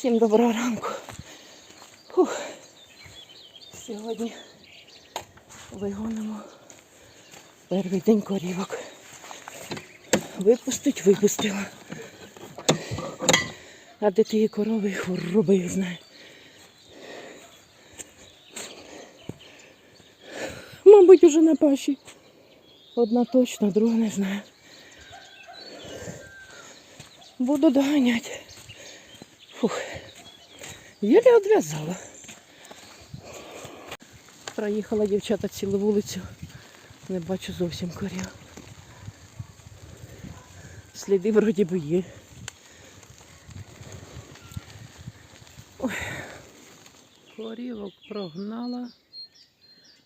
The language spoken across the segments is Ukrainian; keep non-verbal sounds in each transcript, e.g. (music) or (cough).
Всім доброго ранку. Фух. Сьогодні вигонимо перший день корівок. Випустить, випустила. А де тієї корови хвороби знає. Мабуть, уже на паші. Одна точно, друга не знаю. Буду доганяти. Єлі одв'язала. Проїхала дівчата цілу вулицю. Не бачу зовсім корів. Сліди вроді би є. Корівок прогнала,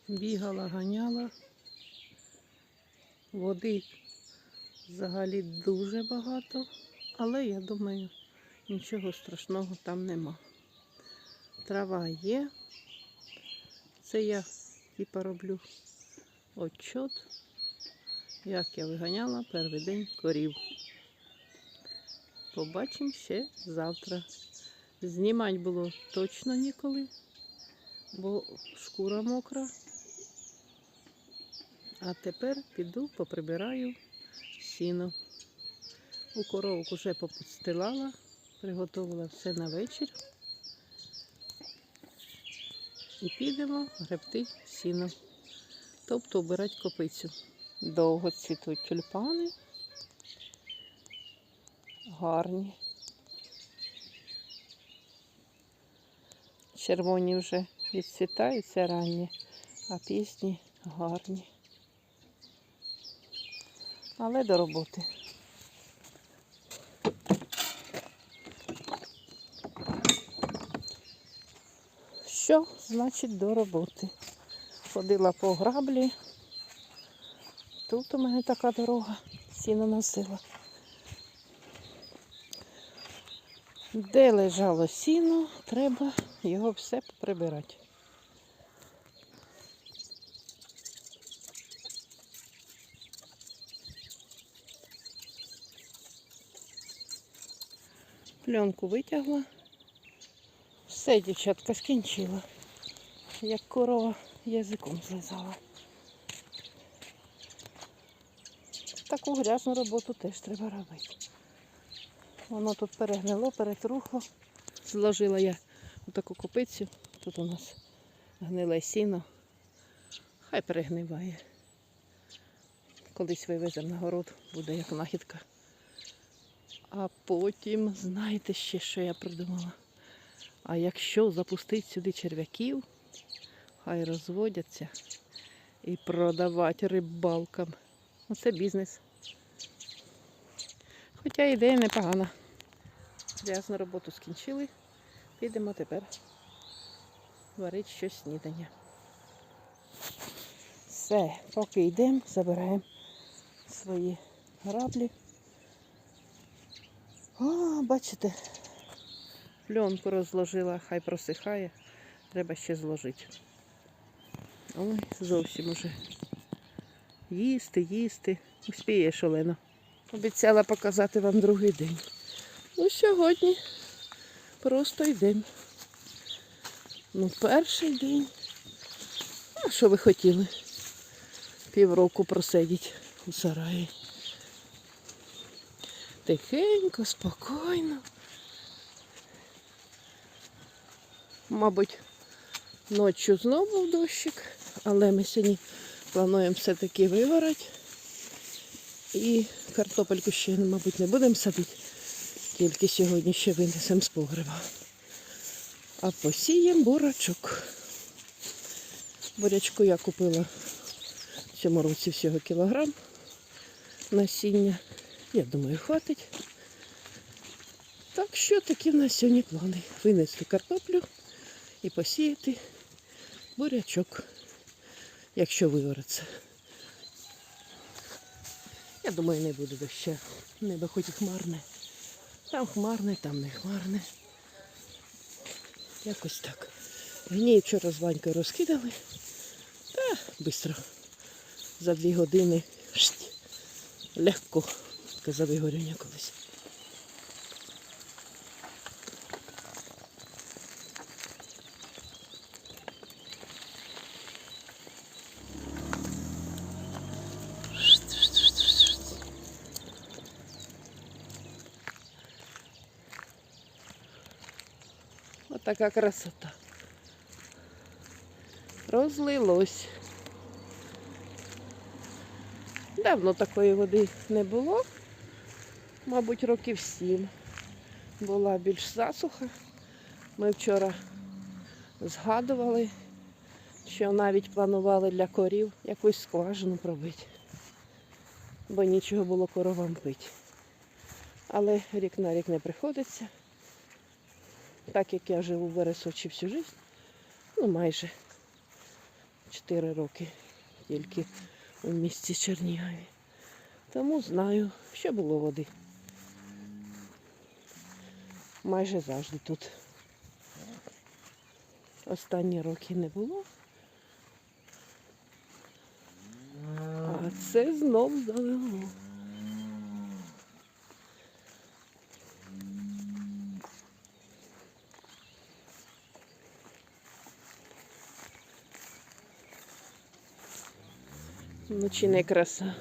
бігала, ганяла. Води взагалі дуже багато, але я думаю, нічого страшного там нема. Трава є. Це я типа роблю отчет, як я виганяла перший день корів. Побачимо ще завтра. Знімати було точно ніколи, бо шкура мокра. А тепер піду поприбираю сіно. У коровок уже попустилала, приготувала все на вечір. І підемо гребти сіно. Тобто обирати копицю. Довго цвітуть тюльпани. Гарні. Червоні вже відцвітаються ранні, а пісні гарні. Але до роботи. Що значить до роботи? Ходила по граблі. Тут у мене така дорога, сіно носила. Де лежало сіно, треба його все прибирати. Пленку витягла. Все, дівчатка, скінчила. Як корова язиком злизала. Таку грязну роботу теж треба робити. Воно тут перегнило, перетрухло. Зложила я таку копицю. Тут у нас гниле сіно. Хай перегниває. Колись вивеземо на город, буде як нахідка. А потім, знаєте ще, що я придумала? А якщо запустити сюди черв'яків, хай розводяться і продавати рибалкам. Оце бізнес. Хоча ідея непогана. Грязну роботу скінчили. Підемо тепер варити щось снідання. Все, поки йдемо, забираємо свої граблі. О, бачите, пленку розложила, хай просихає. Треба ще зложити. Ой, зовсім уже. Їсти, їсти. Успієш, Олена. Обіцяла показати вам другий день. Ну, сьогодні просто йдемо. Ну, перший день. А що ви хотіли? Півроку просидіти у сараї. Тихенько, спокійно. Мабуть, ночі знову був дощик, але ми сьогодні плануємо все-таки виварити. І картопельку ще, мабуть, не будемо садити, тільки сьогодні ще винесемо з погреба. А посіємо бурачок. Бурячку я купила в цьому році всього кілограм насіння. Я думаю, хватить. Так що такі в нас сьогодні плани. Винести картоплю і посіяти бурячок, якщо вивариться. Я думаю, не буде доща. Небо хоч і хмарне. Там хмарне, там не хмарне. Якось так. Гній вчора з Ванькою розкидали. Та швидко. За дві години шт, легко казав Ігорюня колись. Отака красота. Розлилось. Давно такої води не було. Мабуть, років сім. Була більш засуха. Ми вчора згадували, що навіть планували для корів якусь скважину пробити. Бо нічого було коровам пити. Але рік на рік не приходиться. Так як я живу в Вересочі всю життя, ну майже 4 роки тільки у місті Чернігові. Тому знаю, що було води. Майже завжди тут. Останні роки не було. А це знов залило. Чи не краса.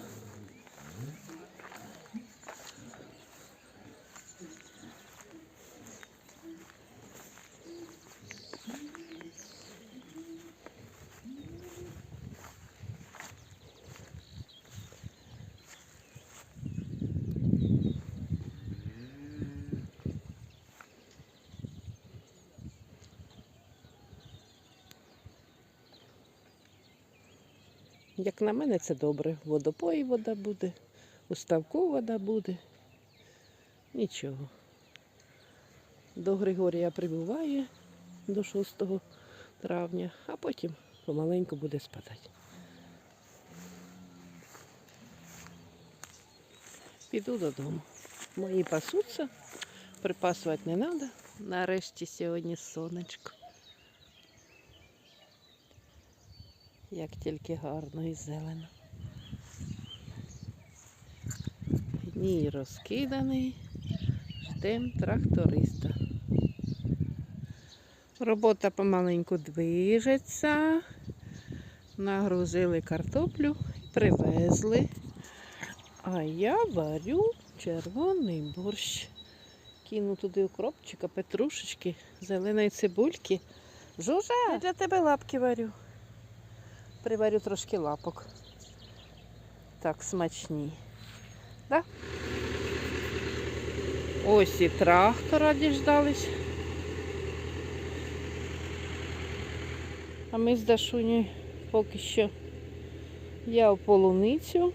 Як на мене, це добре. Водопої вода буде, у ставку вода буде. Нічого. До Григорія прибуває до 6 травня, а потім помаленьку буде спадати. Піду додому. Мої пасуться, припасувати не треба. Нарешті сьогодні сонечко. Як тільки гарно і зелено. Дній розкиданий. Ждем тракториста. Робота помаленьку движеться. Нагрузили картоплю, привезли. А я варю червоний борщ. Кину туди укропчика, петрушечки, зеленої цибульки. Жужа, я для тебе лапки варю. Приварю трошки лапок. Так, смачні. Да? Ось і трактора діждались. А ми з Дашунею поки що я в полуницю,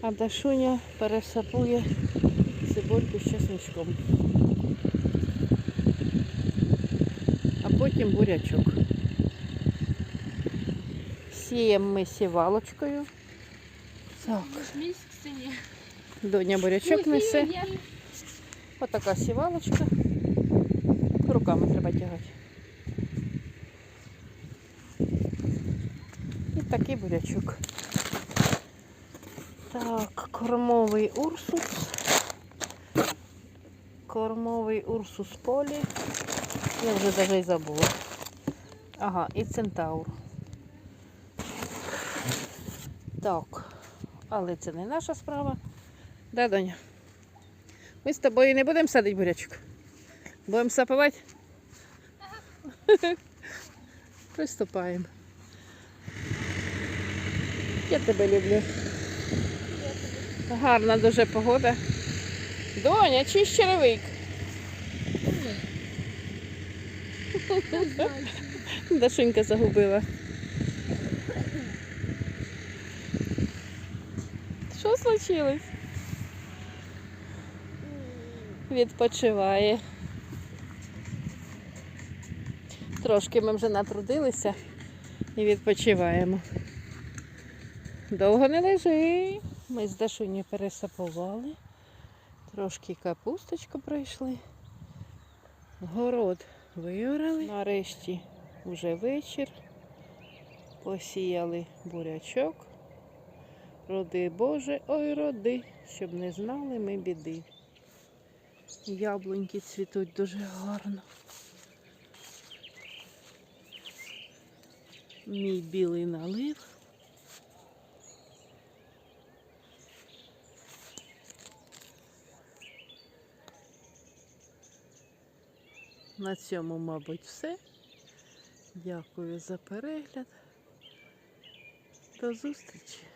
а Дашуня пересапує цибульку з чесничком. А потім бурячок. Сіємо ми сівалочкою. Так, доня бурячок несе. Отака сівалочка. Руками треба тягати. І такий бурячок. Так, кормовий урсус. Кормовий урсус полі. Я вже навіть забула. Ага, і центаур. Так, але це не наша справа. Да, доня? Ми з тобою не будемо садити бурячок. Будемо сапувати? (laughs) Приступаємо. Я тебе люблю. Гарна дуже погода. Доня, чий черевик. Дашунька загубила. Що случилось? Відпочиває. Трошки ми вже натрудилися і відпочиваємо. Довго не лежи. Ми з Дашуні пересапували. Трошки капусточку пройшли. Город виорали. Нарешті вже вечір. Посіяли бурячок. Роди Боже, ой роди, щоб не знали ми біди. Яблуньки цвітуть дуже гарно. Мій білий налив. На цьому, мабуть, все. Дякую за перегляд. До зустрічі!